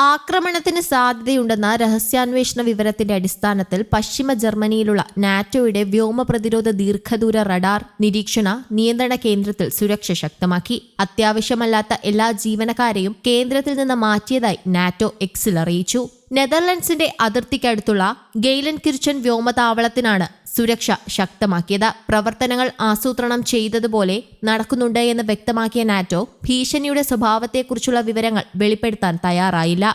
ആക്രമണത്തിന് സാധ്യതയുണ്ടെന്ന രഹസ്യാന്വേഷണ വിവരത്തിന്റെ അടിസ്ഥാനത്തിൽ പശ്ചിമ ജർമ്മനിയിലുള്ള നാറ്റോയുടെ വ്യോമ പ്രതിരോധ ദീർഘദൂര റഡാർ നിരീക്ഷണ നിയന്ത്രണ കേന്ദ്രത്തിൽ സുരക്ഷ ശക്തമാക്കി. അത്യാവശ്യമല്ലാത്ത എല്ലാ ജീവനക്കാരെയും കേന്ദ്രത്തിൽ നിന്ന് മാറ്റിയതായി നാറ്റോ എക്സിൽ അറിയിച്ചു. നെതർലൻഡ്സിന്റെ അതിർത്തിക്കടുത്തുള്ള ഗെയ്ലൻ കിർച്ചൻ വ്യോമതാവളത്തിനാണ് സുരക്ഷ ശക്തമാക്കിയത്. പ്രവർത്തനങ്ങൾ ആസൂത്രണം ചെയ്തതുപോലെ നടക്കുന്നുണ്ട് എന്ന് വ്യക്തമാക്കിയ നാറ്റോ ഭീഷണിയുടെ സ്വഭാവത്തെക്കുറിച്ചുള്ള വിവരങ്ങൾ വെളിപ്പെടുത്താൻ തയ്യാറായില്ല.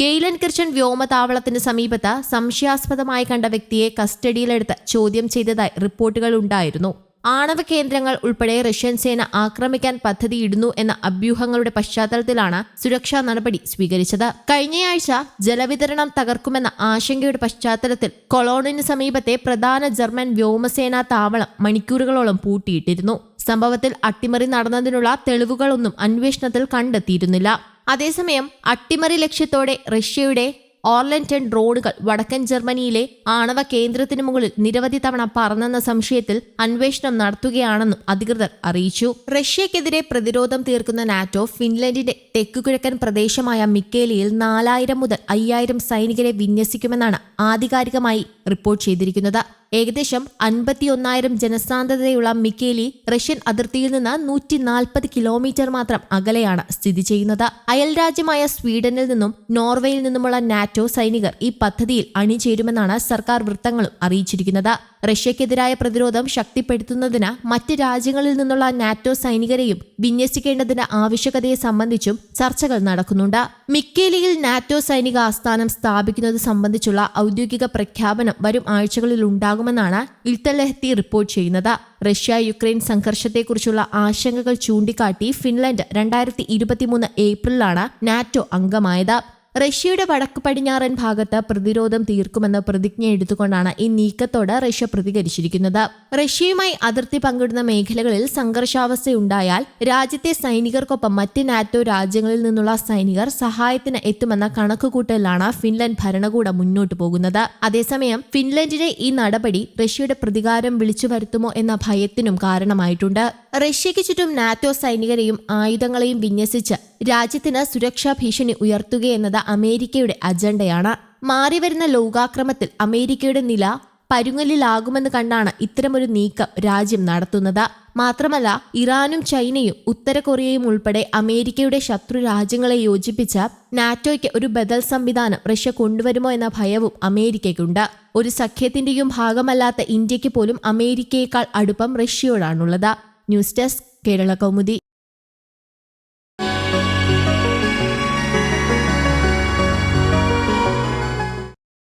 ഗെയ്ലൻ കിർച്ചൻ വ്യോമതാവളത്തിന് സമീപത്ത് സംശയാസ്പദമായി കണ്ട വ്യക്തിയെ കസ്റ്റഡിയിലെടുത്ത് ചോദ്യം ചെയ്തതായി റിപ്പോർട്ടുകൾ ഉണ്ടായിരുന്നു. ആണവ കേന്ദ്രങ്ങൾ ഉൾപ്പെടെ റഷ്യൻ സേന ആക്രമിക്കാൻ പദ്ധതിയിടുന്നു എന്ന അഭ്യൂഹങ്ങളുടെ പശ്ചാത്തലത്തിലാണ് സുരക്ഷാ നടപടി സ്വീകരിച്ചത്. കഴിഞ്ഞയാഴ്ച ജലവിതരണം തകർക്കുമെന്ന ആശങ്കയുടെ പശ്ചാത്തലത്തിൽ കൊളോണിന് സമീപത്തെ പ്രധാന ജർമ്മൻ വ്യോമസേനാ താവളം മണിക്കൂറുകളോളം പൂട്ടിയിട്ടിരുന്നു. സംഭവത്തിൽ അട്ടിമറി നടന്നതിനുള്ള തെളിവുകളൊന്നും അന്വേഷണത്തിൽ കണ്ടെത്തിയിരുന്നില്ല. അതേസമയം അട്ടിമറി ലക്ഷ്യത്തോടെ റഷ്യയുടെ ഓർലന്റൺ ഡ്രോണുകൾ വടക്കൻ ജർമ്മനിയിലെ ആണവ കേന്ദ്രത്തിന് മുകളിൽ നിരവധി തവണ പറന്നെന്ന സംശയത്തിൽ അന്വേഷണം നടത്തുകയാണെന്നും അധികൃതർ അറിയിച്ചു. റഷ്യക്കെതിരെ പ്രതിരോധം തീർക്കുന്ന നാറ്റോ ഫിൻലൻഡിന്റെ തെക്കുകിഴക്കൻ പ്രദേശമായ മിക്കേലിയിൽ നാലായിരം മുതൽ അയ്യായിരം സൈനികരെ വിന്യസിക്കുമെന്നാണ് ആധികാരികമായി റിപ്പോർട്ട് ചെയ്തിരിക്കുന്നത്. ഏകദേശം അൻപത്തിയൊന്നായിരം ജനസാന്ദ്രതയുള്ള മിക്കേലി റഷ്യൻ അതിർത്തിയിൽ നിന്ന് നൂറ്റി നാൽപ്പത് കിലോമീറ്റർ മാത്രം അകലെയാണ് സ്ഥിതി ചെയ്യുന്നത്. അയൽ രാജ്യമായ സ്വീഡനിൽ നിന്നും നോർവേയിൽ നിന്നുമുള്ള നാറ്റോ സൈനികർ ഈ പദ്ധതിയിൽ അണിചേരുമെന്നാണ് സർക്കാർ വൃത്തങ്ങളും അറിയിച്ചിരിക്കുന്നത്. റഷ്യക്കെതിരായ പ്രതിരോധം ശക്തിപ്പെടുത്തുന്നതിന് മറ്റ് രാജ്യങ്ങളിൽ നിന്നുള്ള നാറ്റോ സൈനികരെയും വിന്യസിക്കേണ്ടതിന്റെ ആവശ്യകതയെ സംബന്ധിച്ചും ചർച്ചകൾ നടക്കുന്നുണ്ട്. മിക്കേലിയിൽ നാറ്റോ സൈനിക ആസ്ഥാനം സ്ഥാപിക്കുന്നത് സംബന്ധിച്ചുള്ള ഔദ്യോഗിക പ്രഖ്യാപനം വരും ആഴ്ചകളിൽ ഉണ്ടാകുമെന്നാണ് ഇൽത്തലഹത്തി റിപ്പോർട്ട് ചെയ്യുന്നത്. റഷ്യ യുക്രൈൻ സംഘർഷത്തെക്കുറിച്ചുള്ള ആശങ്കകൾ ചൂണ്ടിക്കാട്ടി ഫിൻലൻഡ് രണ്ടായിരത്തി ഇരുപത്തിമൂന്ന് ഏപ്രിലാണ് നാറ്റോ അംഗമായത്. റഷ്യയുടെ വടക്ക് പടിഞ്ഞാറൻ ഭാഗത്ത് പ്രതിരോധം തീർക്കുമെന്ന പ്രതിജ്ഞ എടുത്തുകൊണ്ടാണ് ഈ നീക്കത്തോട് റഷ്യ പ്രതികരിച്ചിരിക്കുന്നത്. റഷ്യയുമായി അതിർത്തി പങ്കിടുന്ന മേഖലകളിൽ സംഘർഷാവസ്ഥയുണ്ടായാൽ രാജ്യത്തെ സൈനികർക്കൊപ്പം മറ്റ് നാറ്റോ രാജ്യങ്ങളിൽ നിന്നുള്ള സൈനികർ സഹായത്തിന് എത്തുമെന്ന കണക്കുകൂട്ടലിലാണ് ഫിൻലൻഡ് ഭരണകൂടം മുന്നോട്ടു പോകുന്നത്. അതേസമയം ഫിൻലൻഡിലെ ഈ നടപടി റഷ്യയുടെ പ്രതികാരം വിളിച്ചു വരുത്തുമോ എന്ന ഭയത്തിനും കാരണമായിട്ടുണ്ട്. റഷ്യയ്ക്ക് ചുറ്റും നാറ്റോ സൈനികരെയും ആയുധങ്ങളെയും വിന്യസിച്ച് രാജ്യത്തിന് സുരക്ഷാ ഭീഷണി ഉയർത്തുകയെന്നത് അമേരിക്കയുടെ അജണ്ടയാണ്. മാറിവരുന്ന ലോകാക്രമത്തിൽ അമേരിക്കയുടെ നില പരുങ്ങലിലാകുമെന്ന് കണ്ടാണ് ഇത്തരമൊരു നീക്കം രാജ്യം നടത്തുന്നത്. മാത്രമല്ല ഇറാനും ചൈനയും ഉത്തര കൊറിയയും ഉൾപ്പെടെ അമേരിക്കയുടെ ശത്രു രാജ്യങ്ങളെ യോജിപ്പിച്ച നാറ്റോയ്ക്ക് ഒരു ബദൽ സംവിധാനം റഷ്യ കൊണ്ടുവരുമോ എന്ന ഭയവും അമേരിക്കയ്ക്കുണ്ട്. ഒരു സഖ്യത്തിന്റെയും ഭാഗമല്ലാത്ത ഇന്ത്യയ്ക്ക് പോലും അമേരിക്കയേക്കാൾ അടുപ്പം റഷ്യയോടാണുള്ളത്. News desk Kerala Kaumudi.